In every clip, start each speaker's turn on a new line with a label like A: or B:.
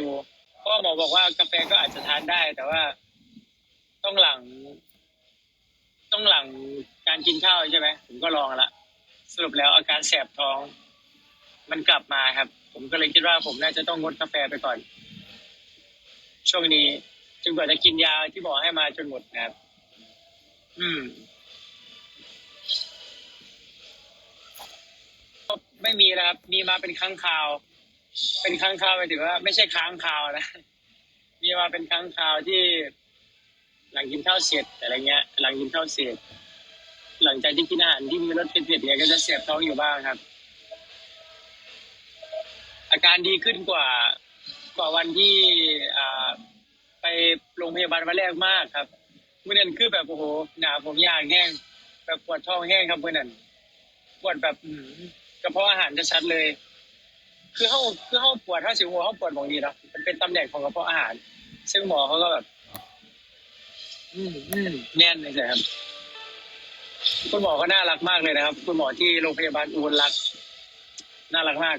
A: ดูเพราะหมอบอกว่ากาแฟก็อาจจะทานได้ แต่ว่าต้องหลัง ต้องหลังการกินข้าวใช่ไหมผมก็ลองละสรุปแล้วอาการแสบท้อง มันกลับมาครับ ผมก็เลยคิดว่าผมน่าจะต้องงดกาแฟไปก่อน ช่วงนี้จึงกว่าจะกินยาที่บอกให้มาจนหมดนะครับ อืมไม่มีแล้วครับมีมาเป็นครั้งคราว เป็นครั้งคราวหมายถึงว่าไม่ใช่ค้างคราวนะมีมาเป็นครั้งคราวที่ หลังกินข้าวเสร็จอะไรเงี้ย หลังกินข้าวเสร็จ หลังจากที่กินอาหารที่มีรสเผ็ดๆเนี่ยก็จะเสียบท้องอยู่บ้างครับ อาการดีขึ้นกว่ากว่าวันที่อ่าไปโรงพยาบาลวันแรกมากครับเมื่อนั้นคือแบบโอ้โหหนาผมยากแห้งแบบปวดท้องแห้งครับเมื่อนั้นปวดแบบกระเพาะอาหารจะชัดเลย คือเขาคือเขาปวดเขาสิวหัวเขาปวดบางทีเนาะมันเป็นตำแหน่งของกระเพาะอาหาร ซึ่งหมอเขาก็แบบ อืมอืมแน่นเลยครับ คุณหมอก็น่ารักมากเลยนะครับ คุณหมอที่โรงพยาบาลอุบลรัตน์น่ารักมาก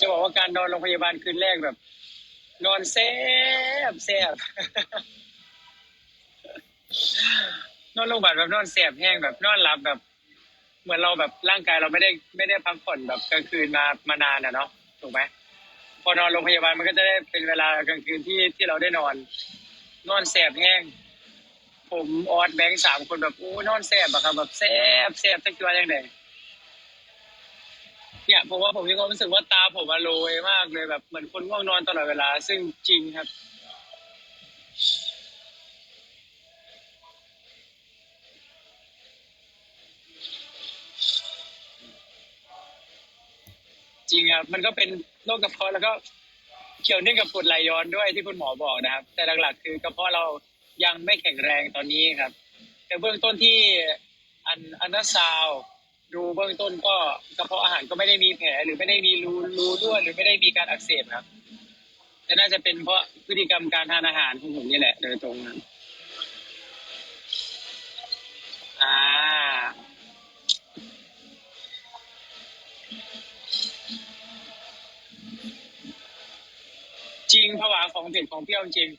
A: จะบอกว่าการนอนโรงพยาบาลคืนแรกแบบ นอนแซบแซบนอนโรงพยาบาลแบบนอนแสบแห้งแบบนอนหลับแบบ เหมือนเราแบบร่างกายเราไม่ได้ไม่ได้พักผ่อนแบบกลางคืนมามานานอะเนาะถูกไหมพอนอนโรงพยาบาลมันก็จะได้เป็นเวลากลางคืนที่ที่เราได้นอน นอนแสบแห้ง ผมออดแบงค์สามคนแบบโอ้นอนแสบอะครับแบบแสบแสบจักตัวยังไงเนี่ยผมว่าผมมีความรู้สึกว่าตาผมอะโรยมากเลยแบบเหมือนคนง่วงนอนตลอดเวลา ซึ่งจริงครับ ริงครับมันก็เป็นโรคกระเพาะแล้วก็เกี่ยวเนื่องกับกรดไหลย้อนด้วยที่คุณหมอบอกนะครับ แต่หลักๆคือกระเพาะเรายังไม่แข็งแรงตอนนี้ครับ แต่เบื้องต้นที่อันอันนาซาวดูเบื้องต้นก็กระเพาะอาหารก็ไม่ได้มีแผลหรือไม่ได้มีรูรูรั่วหรือไม่ได้มีการอักเสบครับแต่น่าจะเป็นเพราะพฤติกรรมการทานอาหารของผมนี่แหละโดยตรงครับอ่า จริงผวาของเผ็ดของเปรี้ยวจริง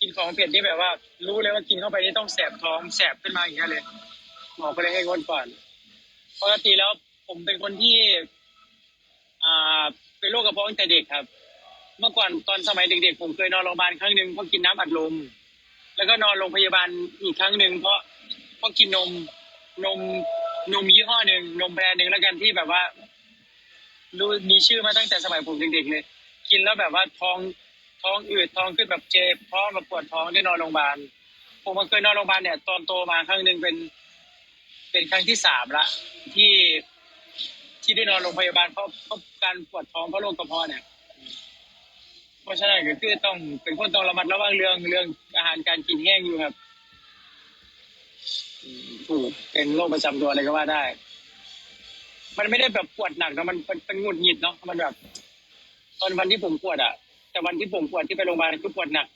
A: กินของเผ็ดที่แบบว่า รู้เลยว่ากินเข้าไปนี่ต้องแสบท้องแสบขึ้นมาอย่างเงี้ยเลยหมอก็เลยให้งดก่อนปกติแล้วผมเป็นคนที่ อ่า เป็นโรคกระเพาะตั้งแต่เด็กครับ เมื่อก่อนตอนสมัยเด็กๆ ผมเคยนอนโรงพยาบาลครั้งหนึ่งเพราะกินน้ำอัดลม แล้วก็นอนโรงพยาบาลอีกครั้งหนึ่งเพราะเพราะกินนมนมนมยี่ห้อหนึ่งนมแบรนด์หนึ่งแล้วกันที่แบบว่ารู้มีชื่อมาตั้งแต่สมัยผมเด็กๆเลย กินแล้วแบบว่าท้อง ท้องอืดท้องขึ้นแบบเจ็บท้องแบบปวดท้องได้นอนโรงพยาบาลผมมาเคยนอนโรงพยาบาลเนี่ย ตอนโตมาครั้งหนึ่งเป็น เป็นครั้งที่สามละที่ที่ได้นอนโรงพยาบาลเพราะเพราะการปวดท้องเพราะโรคกระเพาะเนี่ยเพราะฉะนั้นก็คือต้องเป็นคนต้องระมัดระวังเรื่องเรื่องอาหารการกินแห้งอยู่ครับถูกเป็นโรคประจำตัวอะไรก็ว่าได้ มันไม่ได้แบบปวดหนักนะมันเป็นเป็นหงุดหงิดเนาะมันแบบ ตอนวันที่ผมปวดอะ แต่วันที่ผมปวดที่ไปโรงพยาบาลคือปวดหนัก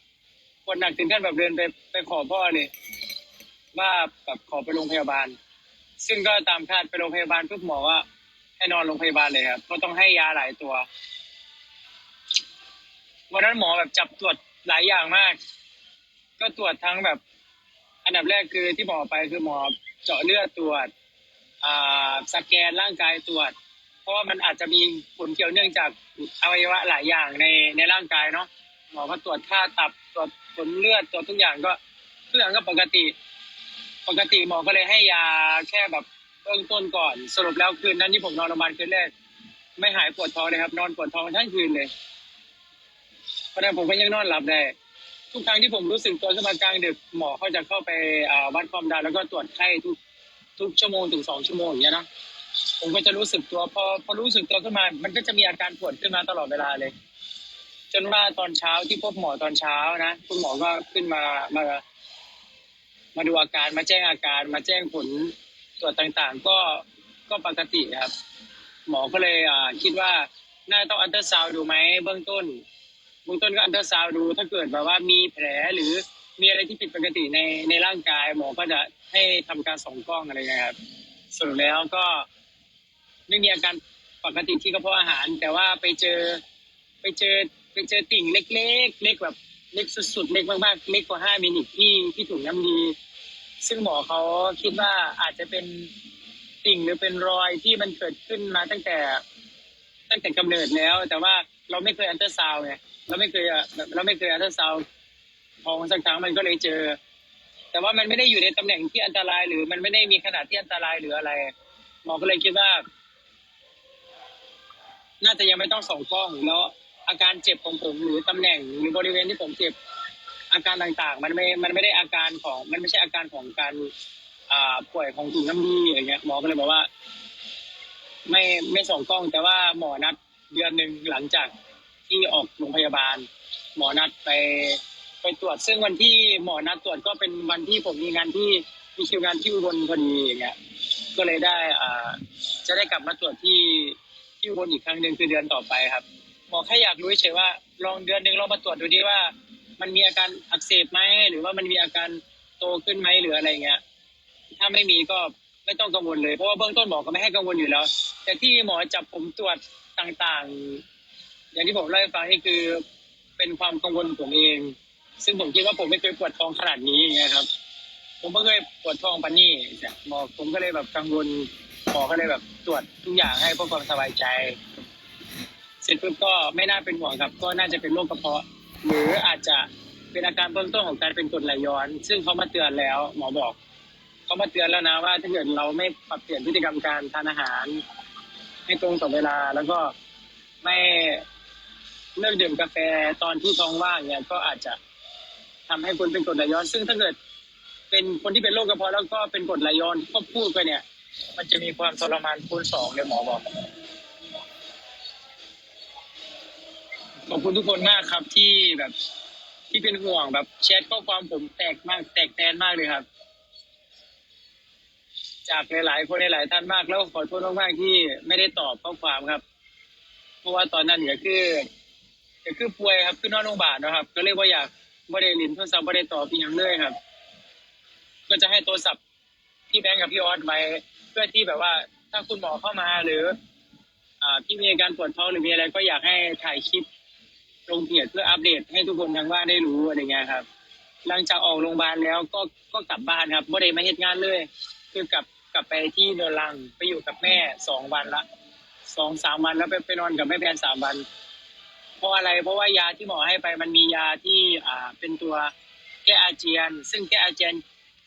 A: ปวดหนักถึงขั้นแบบเดินไปไปขอพ่อเลยว่าแบบขอไปโรงพยาบาล ซึ่งก็ตามคาดไปโรงพยาบาลปุ๊บหมอว่าให้นอนโรงพยาบาลเลยครับก็ต้องให้ยาหลายตัววันนั้นหมอแบบจับตรวจหลายอย่างมาก ก็ตรวจทั้งแบบ อันดับแรกคือที่หมอไปคือหมอเจาะเลือดตรวจ อ่าสแกนร่างกายตรวจ เพราะว่ามันอาจจะมีผลเกี่ยวเนื่องจากอวัยวะหลายอย่างในในร่างกายเนาะหมอก็ตรวจค่าตับตรวจผลเลือดตรวจทุกอย่างก็ทุกอย่างก็ปกติ ปกติหมอก็เลยให้ยาแค่แบบเบื้องต้นก่อนสรุปแล้วคืนนั้นที่ผมนอนโรงพยาบาลคืนแรก ไม่หายปวดท้องเลยครับ นอนปวดท้องทั้งคืนเลยเพราะนั้นผมก็ยังนอนหลับได้ทุกครั้งที่ผมรู้สึกตัวขึ้นมากลางดึกหมอเขาจะเข้าไปอ่าวัดความดันแล้วก็ตรวจไข้ทุกทุกชั่วโมงถึงสองชั่วโมงอย่างเงี้ยเนาะ ผมก็จะรู้สึกตัวพอพอรู้สึกตัวขึ้นมา มันก็จะมีอาการปวดขึ้นมาตลอดเวลาเลย จนว่าตอนเช้าที่พบหมอตอนเช้านะคุณหมอก็ขึ้นมามา มาดูอาการมาแจ้งอาการ มาแจ้งผลตรวจต่างๆ ก็ก็ปกติครับ หมอก็เลยอ่าคิดว่าน่าต้องอันเตอร์ซาวดูไหมเบื้องต้นเบื้องต้นก็อันเตอร์ซาวดู ถ้าเกิดแบบว่ามีแผลหรือมีอะไรที่ผิดปกติในในร่างกาย หมอก็จะให้ทำการส่องกล้องอะไรเงี้ยครับสรุปแล้วก็ ไม่มีอาการปกติที่กระเพาะอาหาร แต่ว่าไปเจอ ไปเจอไปเจอติ่งเล็กๆเล็กแบบเล็กสุดๆเล็กมากๆเล็กกว่าห้ามิลลิที่ที่ถุงน้ำดีซึ่งหมอเขาคิดว่าอาจจะเป็นติ่งหรือเป็นรอยที่มันเกิดขึ้นมาตั้งแต่ ตั้งแต่กำเนิดแล้ว แต่ว่าเราไม่เคยอันเตอร์ซาวน์ไงเราไม่เคยอะแบบเราไม่เคยอันเตอร์ซาวน์ท้องสักครั้งมันก็เลยเจอ แต่ว่ามันไม่ได้อยู่ในตำแหน่งที่อันตราย หรือมันไม่ได้มีขนาดที่อันตรายหรืออะไรหมอก็เลยคิดว่า น่าจะยังไม่ต้องส่องกล้องแล้วอาการเจ็บของผมหรือตำแหน่งหรือบริเวณที่ผมเจ็บอาการต่างๆ มันไม่ มันไม่ได้อาการของ มันไม่ใช่อาการของการอ่าป่วยของถุงน้ำดีอะไรเงี้ยหมอก็เลยบอกว่า ไม่ไม่ส่องกล้อง แต่ว่าหมอนัดเดือนหนึ่งหลังจากที่ออกโรงพยาบาล หมอนัดไปไปตรวจ ซึ่งวันที่หมอนัดตรวจก็เป็นวันที่ผมมีงานที่มีคิวงานที่อุบลพอดีอย่างเงี้ยก็เลยได้อ่าจะได้กลับมาตรวจที่ ที่อุบลอีกครั้งหนึ่งคือเดือนต่อไปครับหมอแค่อยากรู้เฉยว่าลองเดือนหนึ่งลองมาตรวจดูดิว่า มันมีอาการอักเสบไหมหรือว่ามันมีอาการโตขึ้นไหมหรืออะไรเงี้ย ถ้าไม่มีก็ไม่ต้องกังวลเลยเพราะว่าเบื้องต้นหมอก็ไม่ให้กังวลอยู่แล้ว แต่ที่หมอจับผมตรวจต่างๆ อย่างที่ผมเล่าให้ฟังนี่คือเป็นความกังวลผมเอง ซึ่งผมคิดว่าผมไม่เคยปวดท้องขนาดนี้อย่างเงี้ยครับ ผมไม่เคยปวดท้องปานนี่หมอผมก็เลยแบบกังวล หมอก็เลยแบบตรวจทุกอย่างให้เพื่อความสบายใจ เสร็จปุ๊บก็ไม่น่าเป็นห่วงครับ ก็น่าจะเป็นโรคกระเพาะ หรืออาจจะเป็นอาการเบื้องต้นของการเป็นกรดไหลย้อน ซึ่งเขามาเตือนแล้ว หมอบอกเขามาเตือนแล้วนะว่าถ้าเกิดเราไม่ปรับเปลี่ยนพฤติกรรมการทานอาหาร ให้ตรงต่อเวลาแล้วก็ไม่เลิกดื่มกาแฟตอนที่ท้องว่างเนี่ยก็อาจจะทำให้คนเป็นกรดไหลย้อน ซึ่งถ้าเกิดเป็นคนที่เป็นโรคกระเพาะแล้วก็เป็นกรดไหลย้อนควบคู่ไปเนี่ย มันจะมีความทรมานคูณสองเลยหมอบอก ขอบคุณทุกคนมากครับที่แบบ ที่เป็นห่วงแบบแชทข้อความผมแตกมาก แตกแตนมากเลยครับ จากหลายๆคนหลายๆท่านมากแล้วขอโทษมากๆที่ไม่ได้ตอบข้อความครับ เพราะว่าตอนนั้นเนี่ยคือก็คือป่วยครับคือนอนโรงพยาบาลนะครับ ก็เลยว่าอยากไม่ได้ลินโทรศัพท์ไม่ได้ตอบอีกอย่างเลยครับ ก็จะให้โทรศัพท์พี่แบงค์กับพี่ออสไว้ เพื่อที่แบบว่าถ้าคุณหมอเข้ามาหรืออ่าพี่มีอาการปวดท้องหรือมีอะไรก็อยากให้ถ่ายคลิปลงเพจเพื่ออัปเดตให้ทุกคนทางบ้านได้รู้อะไรเงี้ยครับ หลังจากออกโรงพยาบาลแล้วก็ก็กลับบ้านครับไม่ได้มาเฮ็ดงานเลย คือกลับกลับไปที่เดลังไปอยู่กับแม่สองวันละสองสามวันแล้วไปไปนอนกับแม่แพนสามวัน เพราะอะไรเพราะว่ายาที่หมอให้ไปมันมียาที่อ่าเป็นตัวแก้อาเจียน ซึ่งแก้อาเจียน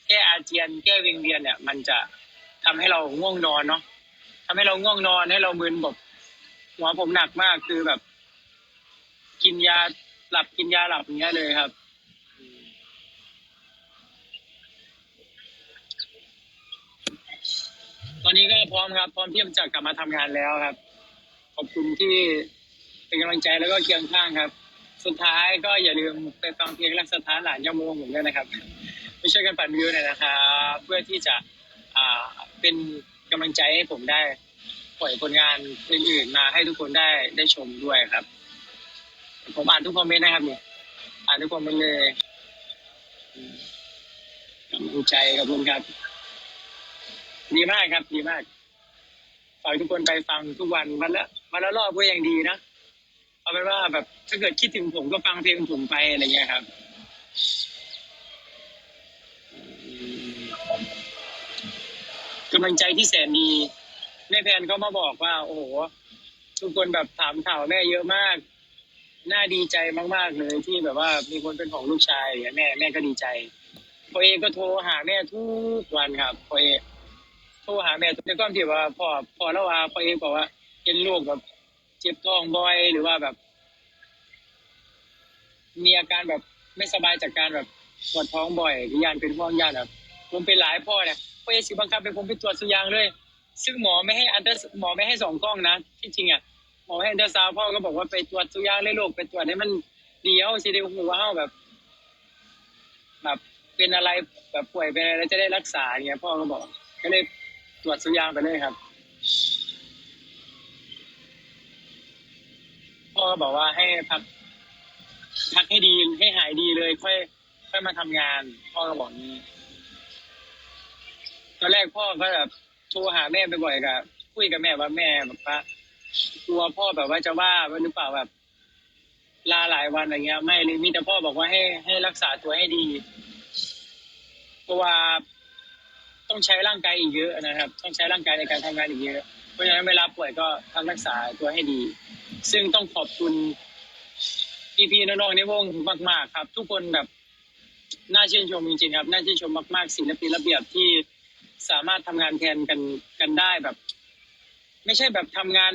A: แก้อาเจียน แก้วิงเวียนเนี่ย มันจะ ทำให้เราง่วงนอนเนาะทำให้เราง่วงนอนให้เรามึนแบบหัวผมหนักมากคือแบบ กินยาหลับกินยาหลับอย่างเงี้ยเลยครับ ตอนนี้ก็พร้อมครับ พร้อมที่จะกลับมาทำงานแล้วครับ ขอบคุณที่เป็นกำลังใจแล้วก็เคียงข้างครับ สุดท้ายก็อย่าลืมไปฟังเพลงรักสถานหลานยาโมงผมด้วยนะครับไปช่วยกันปั่นวิวหน่อยนะครับ เพื่อที่จะ เป็นกำลังใจให้ผมได้ปล่อยผลงานอื่นๆมาให้ทุกคนได้ได้ชมด้วยครับ ผมอ่านทุกคอมเมนต์นะครับเนี่ยอ่านทุกคอมเมนต์เลยกำลังใจขอบคุณครับ ดีมากครับ ดีมากฝากทุกคนไปฟังทุกวันวันละวันละรอบก็ยังดีนะเอาเป็นว่าแบบถ้าเกิดคิดถึงผมก็ฟังเพลงผมไปอะไรเงี้ยครับ กำลังใจที่แสนดีแม่แพนเขามาบอกว่า โอ้โหทุกคนแบบถามข่าวแม่เยอะมาก น่าดีใจมากๆเลยที่แบบว่ามีคนเป็นของลูกชายเงี้ยแม่แม่ก็ดีใจพอเอก็โทรหาแม่ทุกวันครับพอเอโทรหาแม่ในความที่ว่าพ่อพ่อแล้วว่าพอเอบอกว่าเห็นลูกแบบเจ็บท้องบ่อยหรือว่าแบบ มีอาการแบบไม่สบายจากการแบบปวดท้องบ่อยหรือยานเป็นห่วงยานแบบผมเป็นหลายพ่อเนี่ย เอสิบังคับให้ผมไปตรวจสุยางเลย ซึ่งหมอไม่ให้อันเตอร์หมอไม่ให้สองกล้องนะที่จริงอะหมอให้อันเดอร์ซาวพ่อก็บอกว่าไปตรวจสุยางเลยลูกไปตรวจให้มันเดียวสิเดียวหัวเฮาแบบ แบบเป็นอะไรแบบป่วยเป็นอะไรแล้วจะได้รักษาเงี้ยพ่อก็บอกก็เลยตรวจสุยางไปเลยครับพ่อก็บอกว่าให้พักพักให้ดีให้หายดีเลย ค่อย ค่อยมาทำงาน พ่อก็บอกนี้ ตอนแรกพ่อก็แบบโทรหาแม่ไปบ่อยกับคุยกับแม่ว่าแม่แบบว่ากลัวพ่อแบบว่าจะว่าหรือเปล่าแบบ ลาหลายวันอะไรเงี้ย ไม่เลยมีแต่พ่อบอกว่าให้ให้รักษาตัวให้ดีเพราะว่าต้องใช้ร่างกายอีกเยอะนะครับ ต้องใช้ร่างกายในการทำงานอีกเยอะ เพราะฉะนั้นเวลาป่วยก็ทำรักษาตัวให้ดี ซึ่งต้องขอบคุณพี่ๆน้องๆในวงมาก ๆ ครับ ทุกคนแบบน่าชื่นชมจริงๆครับ น่าชื่นชมมากๆศิลปินระเบียบที่ สามารถทำงานแทนกันกันได้แบบ ไม่ใช่แบบทำงาน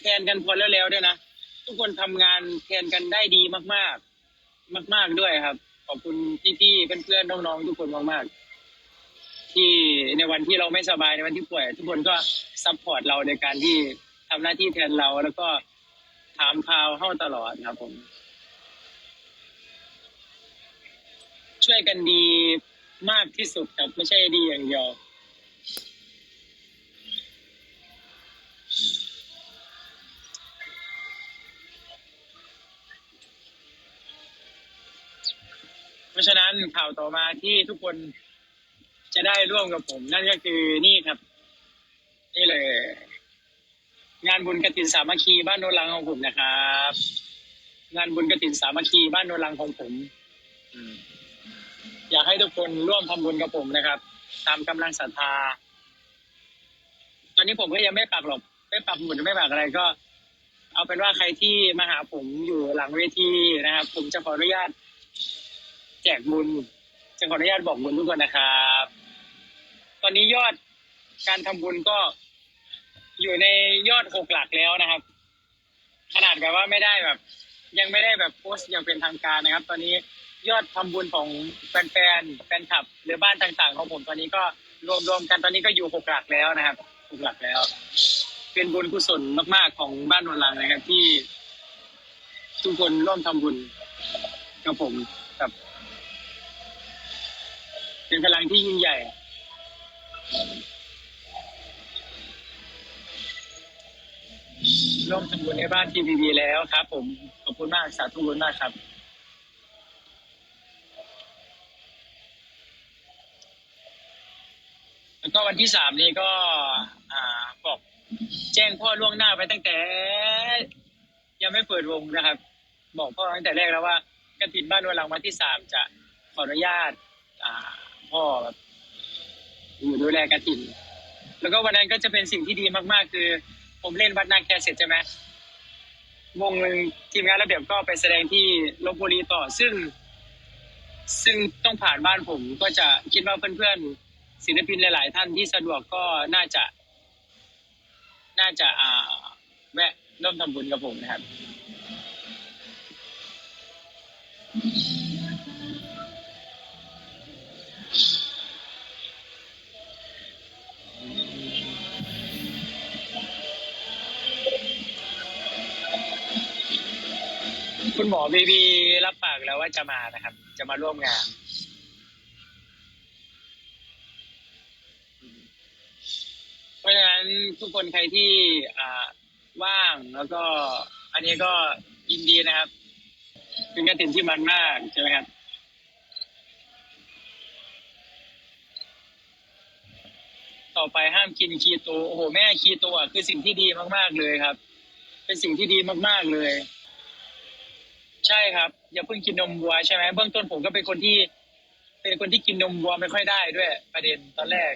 A: แทนกันพอแล้วๆด้วยนะทุกคนทำงานแทนกันได้ดีมาก ๆ มาก ๆด้วยครับ ขอบคุณพี่ๆเพื่อนๆน้องๆทุกคนมากๆ ที่ในวันที่เราไม่สบายในวันที่ป่วย ทุกคนก็ซัพพอร์ตเราในการที่ทำหน้าที่แทนเราแล้วก็ถามข่าวเข้าตลอดครับผม ช่วยกันดีมากที่สุดครับไม่ใช่ดีอย่างเดียว ฉะนั้นข่าวต่อมาที่ทุกคนจะได้ร่วมกับผม นั่นก็คือนี่ครับ นี่เลย งานบุญกฐินสามัคคีบ้านโนนลังของผมนะครับ งานบุญกฐินสามัคคีบ้านโนนลังของผมอยากให้ทุกคนร่วมทำบุญกับผมนะครับ ตามกำลังศรัทธา ตอนนี้ผมก็ยังไม่ปักหรอกไม่ปักหมุดไม่ปักอะไรก็ เอาเป็นว่าใครที่มาหาผมอยู่หลังเวทีนะครับ ผมจะขออนุญาต จกบุญจะขออนุญาตบอกบุญทุกคนนะครับ ตอนนี้ยอดการทำบุญก็อยู่ในยอดหกหลักแล้วนะครับ ขนาดแบบว่าไม่ได้แบบ ยังไม่ได้แบบโพสต์อย่างเป็นทางการนะครับ ตอนนี้ยอดทำบุญของแฟนๆแฟนคลับ หรือบ้านต่างๆ ของผมตอนนี้ก็รวมรวมๆกันตอนนี้ก็อยู่หกหลักแล้วนะครับหกหลักแล้ว เป็นบุญกุศลมากๆของบ้านนนลังนะครับที่ทุกคนร่วมทำบุญกับผม เป็นพลังที่ยิ่งใหญ่ ร่วมทำบุญในบ้านทีวีีแล้วครับ ผม ขอบคุณมากสาธุบุญมากครับ แล้วก็วันที่สามนี้ก็ อ่าบอกแจ้งพ่อล่วงหน้าไปตั้งแต่ ยังไม่เปิดวงนะครับ บอกพ่อตั้งแต่แรกแล้วว่ากระถินบ้านวันหลังวันที่สามจะขออนุญาต อ่า พ่อแบบอยู่ดูแลกระถิ่นแล้วก็วันนั้นก็จะเป็นสิ่งที่ดีมากๆ คือ ผมเล่นวัดนาแคเสร็จใช่ไหมวงหนึ่งทีมงานระเบียบก็ไปแสดงที่ลบบุรีต่อซึ่ง ซึ่งต้องผ่านบ้านผมก็จะคิดว่าเพื่อนๆศิลปินหลาย ๆ ท่านที่สะดวกก็น่าจะ น่าจะอ่าแวะร่วมทำบุญกับผมนะครับ คุณหมอบีบีรับปากแล้วว่าจะมานะครับ จะมาร่วมงาน เพราะฉะนั้นทุกคนใครที่อ่าว่างแล้วก็ อันนี้ก็ยินดีนะครับเป็นการตื่นที่มันมากใช่ไหมครับต่อไปห้ามกินคีโตโอ้โหแม่คีโตอะคือสิ่งที่ดีมาก ๆ เลยครับ เป็นสิ่งที่ดีมาก ๆ เลย ใช่ครับ อย่าเพิ่งกินนมวัวใช่ไหมเบื้องต้นผมก็เป็นคนที่ เป็นคนที่กินนมวัวไม่ค่อยได้ด้วย ประเด็นตอนแรก